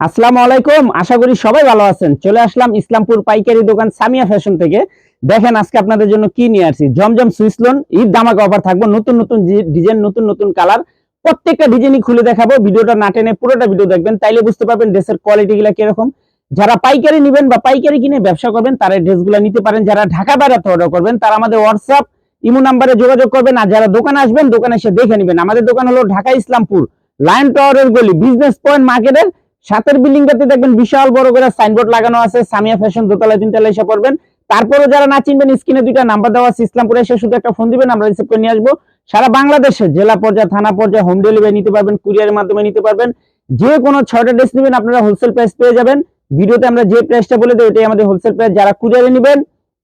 আসসালামু আলাইকুম, আশা করি সবাই ভালো আছেন। চলে আসলাম ইসলামপুর পাইকারি দোকান সামিয়া ফ্যাশন থেকে। দেখেন আজকে আপনাদের জন্য কি নিয়ে আসছি? জমজম সুইস লোন, ঈদ ধামাকা অফার থাকব, নতুন নতুন ডিজাইন, নতুন নতুন কালার। প্রত্যেকটা ডিজাইনই খুলে দেখাবো, ভিডিওটা না টেনে পুরোটা ভিডিও দেখবেন, তাইলে বুঝতে পারবেন ড্রেসের কোয়ালিটি গুলা কীরকম। যারা পাইকারি নেবেন বা পাইকারি কিনে ব্যবসা করবেন, তারা ড্রেসগুলো নিতে পারেন। যারা ঢাকা বাইরে অর্ডার করবেন, তারা আমাদের হোয়াটসঅ্যাপ ইমো নাম্বারে যোগাযোগ করবেন। আর যারা দোকানে আসবেন, দোকানে এসে দেখে নেবেন। আমাদের দোকান হলো ঢাকা ইসলামপুর, লায়ন টাওয়ারের গলি বিজনেস পয়েন্ট মার্কেটের সাতের বিল্ডিং বিল্ডিংটাতে দেখবেন বিশাল বড় করে সাইনবোর্ড লাগানো আছে, সামিয়া ফ্যাশন, দোতলা তিনতলা এসে পড়বেন তারপরে যারা না চিনবেন, স্ক্রিনে দুইটা নাম্বার দেওয়া আছে, ইসলামপুরে এসে শুধু একটা ফোন দিবেন, আমরা রিসিভ করে নিয়ে আসব। সারা বাংলাদেশে জেলা পর্যায়ে, থানা পর্যায়ে হোম ডেলিভারি নিতে পারবেন কুরিয়ারের মাধ্যমে নিতে পারবেন। যে কোনো ছয়টা ড্রেস নেবেন, আপনারা হোলসেল প্রাইস পেয়ে যাবেন। ভিডিওতে আমরা যে প্রাইসটা বলে দেবো, এটাই আমাদের হোলসেল প্রাইস যারা কুরিয়ারে নেবেন,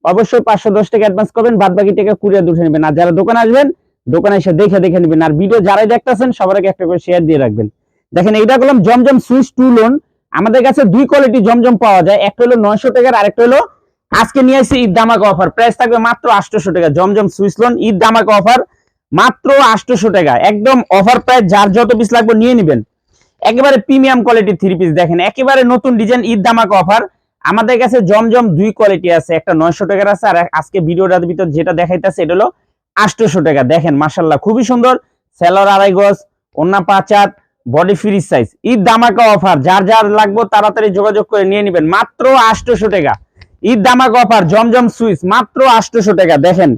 অবশ্যই পাঁচশো দশ টাকা অ্যাডভান্স করবেন বাদ বাকি টাকা কুরিয়ার দুঠে নেবেন। আর যারা দোকানে আসবেন, দোকানে এসে দেখে দেখে নেবেন। আর ভিডিও যারাই দেখতেছেন, সবার আগে একটা করে শেয়ার দিয়ে রাখবেন। দেখেন, এইটা করলাম জমজম সুইচ টু লোন। আমাদের কাছে দুই কোয়ালিটি জমজম পাওয়া যায়। একটা হলো নয়শো টাকার, আরেকটা হলো আজকে নিয়ে আসছি ঈদ দামাকা অফার প্রাইস থাকবে মাত্র আটশোশো টাকা। জমজম সুইচ লোন, ঈদ দামাকা অফার মাত্র আটশোশো টাকা। একদম অফার প্রাইস যার যত পিস লাগবে নিয়ে নেবেন। একেবারে প্রিমিয়াম কোয়ালিটির থ্রি পিস দেখেন, একেবারে নতুন ডিজাইন ঈদ দামাক অফার আমাদের কাছে জমজম দুই কোয়ালিটি আছে। একটা নয়শো টাকার আছে, আর আজকে ভিডিওটার ভিতর যেটা দেখাইতেছে, এটা হলো আটশোশো টাকা। দেখেন মাসাল্লাহ খুবই সুন্দর। সেলর আড়াই গজ অন্যা পাঁচ হাত বডি ফ্রি সাইজ ঈদ দামাকা অফার যার যার লাগবে তাড়াতাড়ি যোগাযোগ করে নিয়ে নেবেন। মাত্র আটশোশো টাকা। ঈদ দামাকা অফার জমজম সুইচ, মাত্র আটশোশো টাকা। দেখেন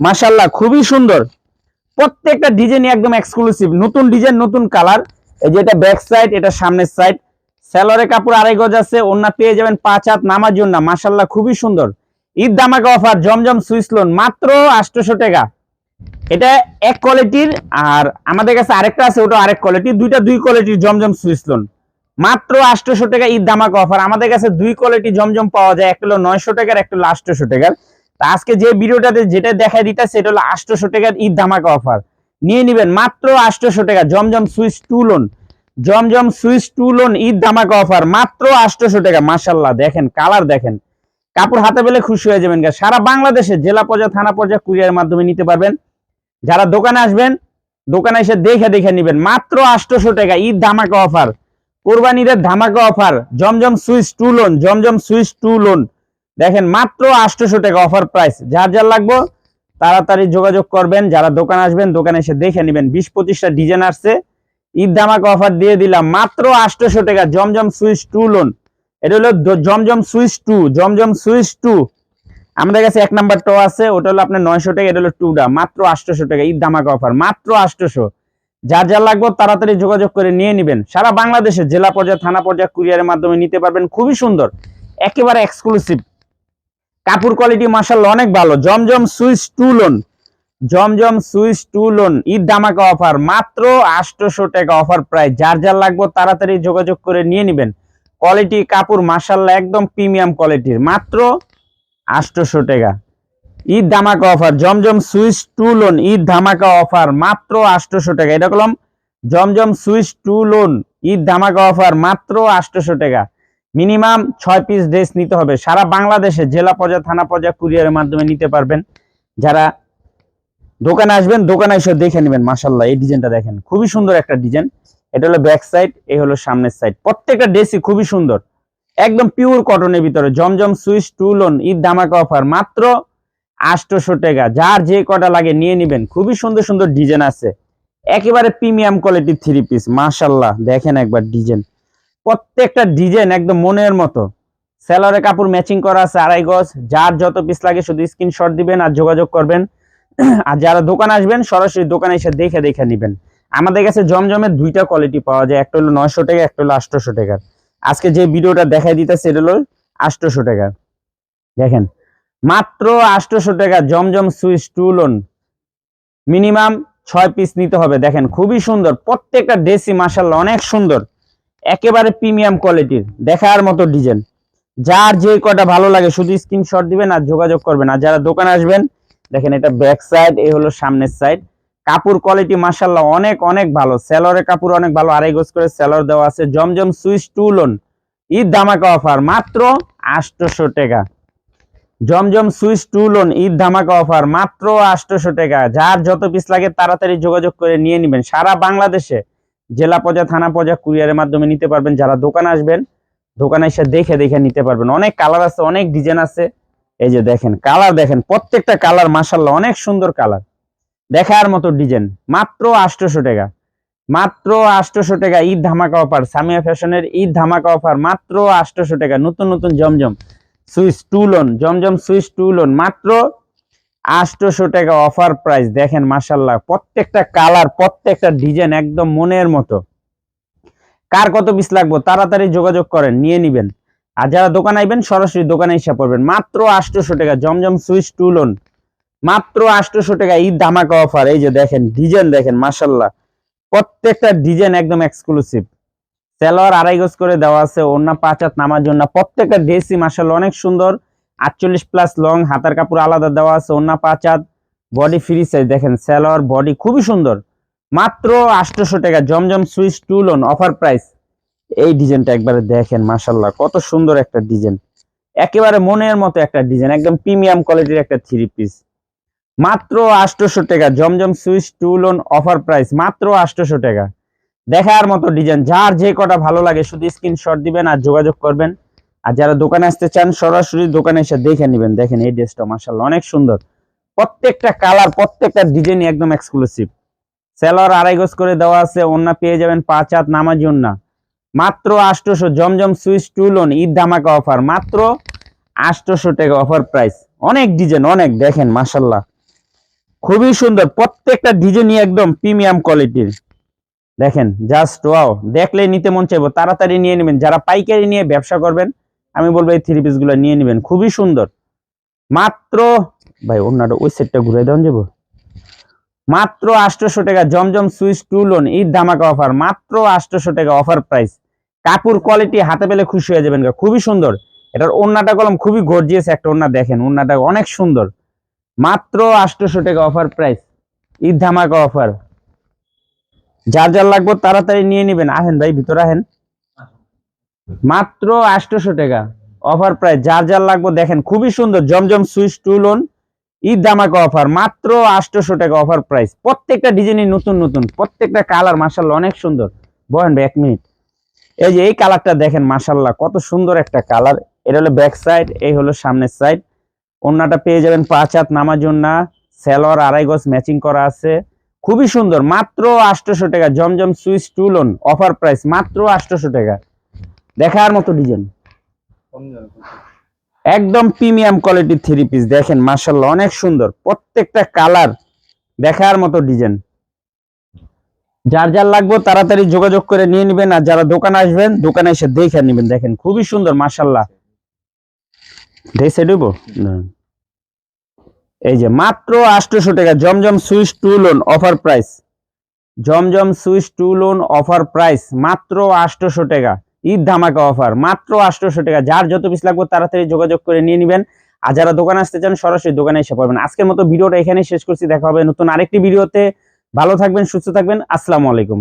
মাসাল্লাহ খুবই সুন্দর। প্রত্যেকটা ডিজাইন একদম এক্সক্লুসিভ নতুন ডিজাইন নতুন কালার এই যে এটা ব্যাক সাইড এটা সামনের সাইড স্যালোরে কাপড় আড়াই গজ আছে অন্য পেয়ে যাবেন পাঁচ হাত নামার জন্য মাসাল্লাহ খুবই সুন্দর। ঈদ দামাকা অফার জমজম সুইচ লোন মাত্র আটশোশো টাকা। এটা এক কোয়ালিটির আর আমাদের কাছে আরেকটা আছে, ওটা আরেক কোয়ালিটি দুইটা দুই কোয়ালিটির জমজম সুইচ লোন মাত্র আটশোশো টাকা ঈদ দামাকা অফার আমাদের কাছে দুই কোয়ালিটি জমজম পাওয়া যায়, একটা হলো নয়শো টাকার, একটা হলো আটশোশো টাকার। তা আজকে যে ভিডিওটাতে যেটা দেখাই দিতে সেটা হলো আটশোশো টাকার ঈদ ধামাকা অফার নিয়ে নিবেন মাত্র আটশোশো টাকা, Zamzam switch to lawn Zamzam switch to lawn Eid ধামাকা অফার মাত্র আটশোশো টাকা। মাসাল্লাহ দেখেন কালার দেখেন। কাপড় হাতে পেলে খুশি হয়ে যাবেন সারা বাংলাদেশে জেলা পর্যায়ে, থানা পর্যায়ে কুরিয়ার মাধ্যমে নিতে পারবেন। যারা দোকানে আসবেন, দোকানে এসে দেখে দেখে নিবেন। মাত্র আটশোশো টাকা ঈদ ধামাকা অফার। কোরবানিদের ধামাকা offer. Zamzam switch to lawn, Zamzam switch to lawn. দেখেন, মাত্র আটশোশো টাকা অফার প্রাইস। যার যার লাগবে, তাড়াতাড়ি যোগাযোগ করবেন। যারা দোকান আসবেন, দোকানে এসে দেখে নেবেন। বিশ পঁচিশটা ডিজাইন আসছে। ঈদ ধামাকা অফার দিয়ে দিলাম। মাত্র আটশোশো টাকা জমজম সুইচ টু লোন। এটা হলো Zamzam switch to, Zamzam switch to. আমাদের কাছে এক নাম্বার টো আছে, ওটা হলো আপনার নয়শো টাকা, এটা হলো টুটা মাত্র আটশোশো টাকা, ঈদ ধামাকা অফার, মাত্র আটশোশো। যার যার লাগবে তাড়াতাড়ি যোগাযোগ করে নিয়ে নেবেন। সারা বাংলাদেশে জেলা পর্যায়ে, থানা পর্যায়ে কুরিয়ারের মাধ্যমে নিতে পারবেন, খুবই সুন্দর, একেবারে এক্সক্লুসিভ কাপড় কোয়ালিটি মাসাল্লাহ অনেক ভালো, Zamzam switch to lawn, Zamzam switch to lawn, Eid দামাকা offer, মাত্র আটশোশো টাকা অফার প্রায়। যার যার লাগবে তাড়াতাড়ি যোগাযোগ করে নিয়ে নেবেন। কোয়ালিটি কাপড় মাসাল্লাহ একদম প্রিমিয়াম কোয়ালিটির মাত্র আটশোশো টাকা। ঈদ ধামাকা offer, Zamzam switch to lawn, Eid ধামাকা অফার, মাত্র আটশোশো টাকা। এটা করলাম Zamzam switch to lawn, Eid ধামাকা অফার, মাত্র আটশোশো টাকা। মিনিমাম ছয় পিস ড্রেস নিতে হবে। সারা বাংলাদেশে জেলা পর্যায়ে, থানা পর্যায়ে কুরিয়ারের মাধ্যমে নিতে পারবেন। যারা দোকানে আসবেন, দোকানে এসে দেখে নেবেন মাসাল্লাহ এই ডিজাইনটা দেখেন। খুবই সুন্দর একটা ডিজাইন। এটা হলো ব্যাক সাইড, এই হলো সামনের সাইড। প্রত্যেকটা ড্রেসই খুবই সুন্দর। একদম পিওর কটনের ভিতরে। Zamzam switch to lawn Eid ধামাকা অফার মাত্র আটশোশো টাকা। যার যে কটা লাগে নিয়ে নেবেন। খুবই সুন্দর সুন্দর ডিজাইন আছে। একেবারে প্রিমিয়াম কোয়ালিটির থ্রি পিস মাশাল্লাহ দেখেন একবার ডিজাইন প্রত্যেকটা ডিজাইন একদম মনের মতো। সেলরে কাপড় ম্যাচিং করা আছে আড়াই গজ। যার যত পিস লাগে শুধু স্ক্রিনশট দিবেন আর যোগাযোগ করবেন। আর যারা দোকান আসবেন, সরাসরি দোকানে এসে দেখে দেখে নেবেন। আমাদের কাছে জমজমের দুইটা কোয়ালিটি পাওয়া যায়। একটা হলো নয়শো টাকা, একটা হলো আটশোশো টাকার। আজকে যে ভিডিওটা দেখাই দিতে সেটা হলো আটশোশো টাকা। দেখেন, মাত্র আটশোশো টাকা Zamzam switch to lawn. Minimum ছয় পিস নিতে হবে। দেখেন, খুবই সুন্দর। প্রত্যেকটা ড্রেসই মাসাল্লাহ অনেক সুন্দর। একেবারে প্রিমিয়াম কোয়ালিটির, দেখার মতো ডিজাইন। যার যে কটা ভালো লাগে, শুধু স্ক্রিনশট দিবেন আর যোগাযোগ করবেন। আর যারা দোকানে আসবেন, দেখেন, এটা ব্যাক সাইড, এ হলো সামনের সাইড। কাপড় কোয়ালিটি মাসাল্লাহ অনেক অনেক ভালো। সেলরের কাপড় অনেক ভালো, আড়াই গোজ করে সেলর দেওয়া আছে। Zamzam switch to lawn Eid ধামাকা অফার মাত্র আটশোশো টাকা। Zamzam switch to lawn Eid ধামাকা অফার মাত্র আটশোশো টাকা। যার যত পিস লাগে তাড়াতাড়ি যোগাযোগ করে নিয়ে নেবেন। সারা বাংলাদেশে জেলা পর্যায়ে থানা পর্যায়ে কুরিয়ারের মাধ্যমে নিতে পারবেন। যারা দোকান আসবেন, দোকানে এসে দেখে দেখে নিতে পারবেন। অনেক কালার আছে, অনেক ডিজাইন আছে। এই যে দেখেন কালার দেখেন, প্রত্যেকটা কালার মাসাল্লাহ অনেক সুন্দর কালার দেখার মতো ডিজাইন। মাত্র আটশোশো টাকা। মাত্র আটশোশো টাকা ঈদ ধামাকা অফার। সামিয়া ফ্যাশনের ঈদ ধামাকা অফার। মাত্র আটশোশো টাকা। নতুন নতুন Zamzam switch to lawn. Zamzam switch to lawn. মাত্র আটশোশো টাকা অফার প্রাইস। দেখেন মাসাল্লাহ প্রত্যেকটা কালার, প্রত্যেকটা ডিজাইন একদম মনের মতো। কার কত পিস লাগবে? তাড়াতাড়ি যোগাযোগ করেন, নিয়ে নিবেন। আর যারা দোকান আইবেন, সরাসরি দোকানে এসে পড়বেন। মাত্র আটশোশো টাকা। জমজম সুইচ টুলন মাত্র আটশোশো টাকা ঈদ ধামাকা অফার এই যে দেখেন, ডিজাইন দেখেন মাসাল্লাহ প্রত্যেকটা ডিজাইন একদম এক্সক্লুসিভ সেলোয়ার আড়াই গজ করে দেওয়া আছে অন্য পাঁচ হাত নামার জন্য। প্রত্যেকটা ড্রেসই মাসাল্লাহ অনেক সুন্দর। আটচল্লিশ প্লাস লং হাতার কাপড় আলাদা দেওয়া আছে অন্য পাঁচ হাত। বডি ফ্রি সাইজ দেখেন সেলোয়ার বডি খুবই সুন্দর। মাত্র আটশোশো টাকা, Zamzam switch to lawn offer price এই ডিজাইনটা একবারে দেখেন মাসাল্লাহ কত সুন্দর একটা ডিজাইন। একেবারে মনের মতো একটা ডিজাইন, একদম প্রিমিয়াম কোয়ালিটির একটা থ্রি পিস মাত্র আটশোশো টাকা। Zamzam switch to lawn offer price, মাত্র আটশোশো টাকা। দেখার মতো ডিজাইন, যার যে কটা ভালো লাগে শুধু স্ক্রিনশট দিবেন আর যোগাযোগ করবেন। আর যারা দোকানে আসতে চান, সরাসরি দোকানে এসে দেখে নেবেন। দেখেন, এই ড্রেসটা মাসাল্লাহ অনেক সুন্দর। প্রত্যেকটা কালার, প্রত্যেকটা ডিজাইন একদম এক্সক্লুসিভ সেলর আড়াই গজ করে দেওয়া আছে অন্য পেয়ে যাবেন পাঁচ হাত নামাজ না মাত্র আটশোশো জমজম সুইচ টুলন ঈদ ধামাকা অফার, মাত্র আটশোশো টাকা অফার প্রাইস। অনেক ডিজাইন, অনেক, দেখেন মাসাল্লাহ খুবই সুন্দর। প্রত্যেকটা ডিজাইনই একদম প্রিমিয়াম কোয়ালিটির। দেখেন জাস্ট ওয়াও দেখলেই নিতে মন চাইব। তাড়াতাড়ি নিয়ে নেবেন। যারা পাইকারি নিয়ে ব্যবসা করবেন, আমি বলব এই থ্রি পিসগুলো নিয়ে নেবেন। খুবই সুন্দর। মাত্র, ভাই অন্যটা ওই সেটটা ঘুরে দেওয়া যাব। মাত্র আটশোশো টাকা, Zamzam switch to lawn, Eid ধামাকা অফার মাত্র আটশোশো টাকা অফার প্রাইস কাপড় কোয়ালিটি হাতে পেলে খুশি হয়ে যাবেন খুবই সুন্দর। এটার ওন্নাটা কলম খুবই গর্জিয়াস একটা ওন্না দেখেন। ওন্নাটা অনেক সুন্দর। মাত্র আটশোশো টাকা অফার প্রাইস ঈদ ধামাকা অফার যার যার লাগবে তাড়াতাড়ি নিয়ে নেবেন। আহেন ভাই, ভিতরে আহেন মাত্র আটশোশো টাকা অফার প্রাইস যার যার লাগবে দেখেন, খুবই সুন্দর Zamzam switch to lawn, Eid ধামাকা অফার মাত্র আটশোশো টাকা অফার প্রাইস প্রত্যেকটা ডিজাইনই নতুন নতুন। প্রত্যেকটা কালার মার্শাল্লাহ অনেক সুন্দর। বহেন ভাই, এক মিনিট এই যে এই কালারটা দেখেন মার্শাল্লাহ কত সুন্দর একটা কালার এটা হলো ব্যাক সাইড এই হলো সামনের সাইড অন্যটা পেয়ে যাবেন পাঁচ হাত নামার জন্য। সেলোয়ার আড়াই গজ ম্যাচিং করা আছে। খুবই সুন্দর, মাত্র আটশোশো টাকা। Zamzam switch to lawn offer price মাত্র আটশোশো টাকা। দেখার মতো ডিজাইন একদম প্রিমিয়াম কোয়ালিটির থ্রি পিস দেখেন মার্শাল্লাহ অনেক সুন্দর। প্রত্যেকটা কালার দেখার মতো ডিজাইন যার যার লাগবে তাড়াতাড়ি যোগাযোগ করে নিয়ে নেবেন, আর যারা দোকানে আসবেন, দোকানে এসে দেখে নেবেন। দেখেন, খুবই সুন্দর মার্শাল্লাহ দেখে দেব এই যে মাত্র আটশোশো টাকা, Zamzam switch to lawn offer price. Zamzam switch to lawn offer price, মাত্র আটশোশো টাকা। ঈদ ধামাকা অফার, মাত্র আটশোশো টাকা। যার যত পিস লাগবে তাড়াতাড়ি যোগাযোগ করে নিয়ে নেবেন। আর যারা দোকানে আসতে চান, সরাসরি দোকানে এসে পড়বেন। আজকের মতো ভিডিওটা এখানে শেষ করছি। দেখা হবে নতুন আরেকটি ভিডিওতে। ভালো থাকবেন, সুস্থ থাকবেন। আসসালামু আলাইকুম।